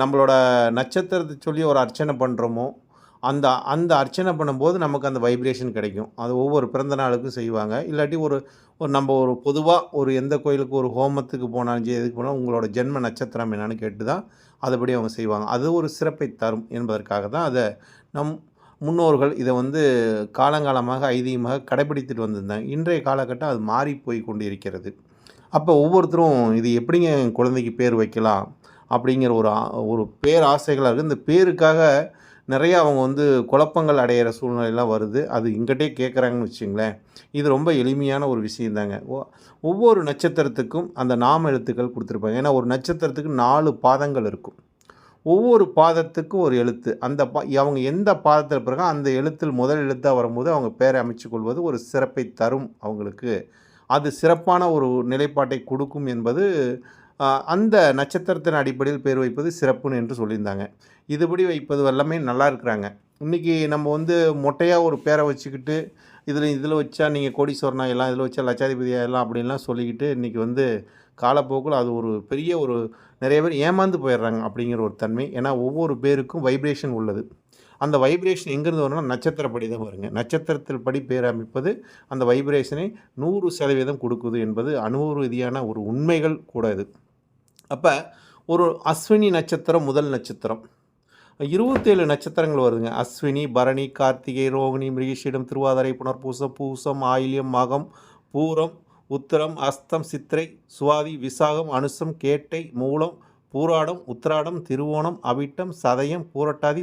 நம்மளோட நட்சத்திரத்தை சொல்லி ஒரு அர்ச்சனை பண்ணுறோமோ அந்த அந்த அர்ச்சனை பண்ணும்போது நமக்கு அந்த வைப்ரேஷன் கிடைக்கும். அது ஒவ்வொரு பிறந்த நாளுக்கும் செய்வாங்க. இல்லாட்டி ஒரு ஒரு நம்ம ஒரு பொதுவாக ஒரு எந்த கோயிலுக்கு ஒரு ஹோமத்துக்கு போனாலும் எதுக்கு போனாலும் உங்களோட ஜென்ம நட்சத்திரம் என்னன்னு கேட்டு தான் அதுபடி அவங்க செய்வாங்க. அது ஒரு சிறப்பை தரும் என்பதற்காக தான் அதை நம் முன்னோர்கள் இதை வந்து காலங்காலமாக ஐதீகமாக கடைபிடித்துட்டு வந்திருந்தாங்க. இன்றைய காலகட்டம் அது மாறி போய் கொண்டு இருக்கிறது. அப்போ ஒவ்வொருத்தரும் இது எப்படிங்க என் குழந்தைக்கு பேர் வைக்கலாம்? அப்படிங்கிற ஒரு ஒரு பேர் ஆசைகளாக இருக்குது இந்த பேருக்காக நிறைய அவங்க வந்து குழப்பங்கள் அடையிற சூழ்நிலையெல்லாம் வருது. அது இங்கிட்டே கேட்குறாங்கன்னு வச்சுங்களேன். இது ரொம்ப எளிமையான ஒரு விஷயந்தாங்க. ஒ- ஒவ்வொரு நட்சத்திரத்துக்கும் அந்த நாம எழுத்துக்கள் கொடுத்துருப்பாங்க. ஏன்னா ஒரு நட்சத்திரத்துக்கு நாலு பாதங்கள் இருக்கும். ஒவ்வொரு பாதத்துக்கும் ஒரு எழுத்து. அந்த பா அவங்க எந்த பாதத்தில் பிறகு அந்த எழுத்தில் முதல் எழுத்தாக வரும்போது அவங்க பேரை அமைச்சு கொள்வது ஒரு சிறப்பை தரும் அவங்களுக்கு. அது சிறப்பான ஒரு நிலைப்பாட்டை கொடுக்கும் என்பது அந்த நட்சத்திரத்தின் அடிப்படையில் பேர் வைப்பது சிறப்புன்னு என்று சொல்லியிருந்தாங்க. இதுபடி வைப்பது எல்லாமே நல்லா இருக்கிறாங்க. இன்றைக்கி நம்ம வந்து மொட்டையாக ஒரு பேரை வச்சுக்கிட்டு இதில் இதில் வச்சா நீங்கள் கோடீஸ்வரனா எல்லாம் இதில் வச்சா லட்சாதிபதியா எல்லாம் அப்படின்லாம் சொல்லிக்கிட்டு இன்றைக்கி வந்து காலப்போக்கில் அது ஒரு பெரிய ஒரு நிறைய பேர் ஏமாந்து போயிடுறாங்க அப்படிங்கிற ஒரு தன்மை. ஏன்னா ஒவ்வொரு பேருக்கும் வைப்ரேஷன் உள்ளது. அந்த வைப்ரேஷன் எங்கேருந்து வரும்னா நட்சத்திரப்படி தான் வருங்க. நட்சத்திரத்தில் படி பேர் அமைப்பது அந்த வைப்ரேஷனை நூறு சதவீதம் கொடுக்குது என்பது அனுபவ ரீதியான ஒரு உண்மைகள் கூட இது. அப்போ ஒரு அஸ்வினி நட்சத்திரம் முதல் நட்சத்திரம். இருபத்தேழு நட்சத்திரங்கள் வருதுங்க. அஸ்வினி பரணி கார்த்திகை ரோகிணி மிருகிஷிடம் திருவாதிரை புனர்பூசம் பூசம் ஆயில்யம் மகம் பூரம் உத்திரம் அஸ்தம் சித்திரை சுவாதி விசாகம் அனுசம் கேட்டை மூலம் பூராடம் உத்திராடம் திருவோணம் அவிட்டம் சதயம் பூரட்டாதி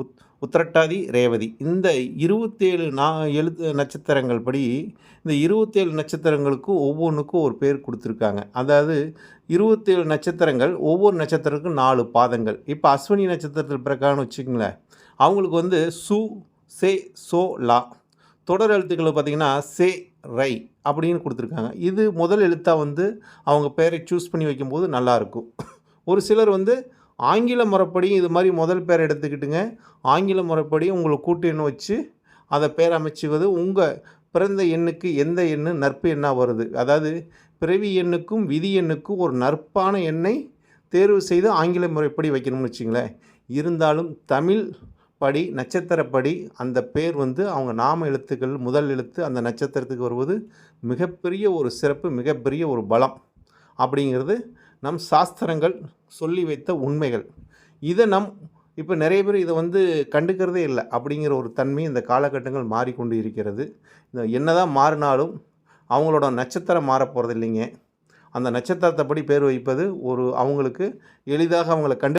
உத் உத்திரட்டாதி ரேவதி. இந்த இருபத்தேழு நா எழுத்து நட்சத்திரங்கள் படி இந்த இருபத்தேழு நட்சத்திரங்களுக்கும் ஒவ்வொன்றுக்கும் ஒரு பேர் கொடுத்துருக்காங்க. அதாவது இருபத்தேழு நட்சத்திரங்கள் ஒவ்வொரு நட்சத்திரத்துக்கும் நாலு பாதங்கள். இப்போ அஸ்வினி நட்சத்திரத்தில் பிறக்கான்னு வச்சுக்கோங்களேன். அவங்களுக்கு வந்து சு சே சோ லா. தொடர் எழுத்துக்களை பார்த்தீங்கன்னா சே ரை அப்படின்னு கொடுத்துருக்காங்க. இது முதல் எழுத்தாக வந்து அவங்க பேரை சூஸ் பண்ணி வைக்கும்போது நல்லாயிருக்கும் ஒரு சிலர் வந்து ஆங்கில முறைப்படி இது மாதிரி முதல் பேர் எடுத்துக்கிட்டுங்க. ஆங்கில முறைப்படி உங்களை கூட்டு வச்சு அதை பேர் அமைச்சுவது உங்கள் பிறந்த எண்ணுக்கு எந்த எண்ணு நற்பு எண்ணாக வருது. அதாவது பிறவி எண்ணுக்கும் விதி எண்ணுக்கும் ஒரு நற்பான எண்ணை தேர்வு செய்து ஆங்கில முறைப்படி வைக்கணும்னு வச்சுங்களேன். இருந்தாலும் தமிழ் படி நட்சத்திரப்படி அந்த பேர் வந்து அவங்க நாம எழுத்துக்கள் முதல் எழுத்து அந்த நட்சத்திரத்துக்கு வருவது மிகப்பெரிய ஒரு சிறப்பு மிகப்பெரிய ஒரு பலம் அப்படிங்கிறது நம் சாஸ்திரங்கள் சொல்லி வைத்த உண்மைகள். இதை நம் இப்போ நிறைய பேர் இதை வந்து கண்டுக்கிறதே இல்லை. அப்படிங்கிற ஒரு தன்மை இந்த காலகட்டங்கள் மாறிக்கொண்டு இருக்கிறது. இந்த என்னதான் மாறினாலும் அவங்களோட நட்சத்திரம் மாறப்போகிறது இல்லைங்க அந்த நட்சத்திரத்தைப்படி பேர் வைப்பது ஒரு அவங்களுக்கு எளிதாக அவங்கள கண்டு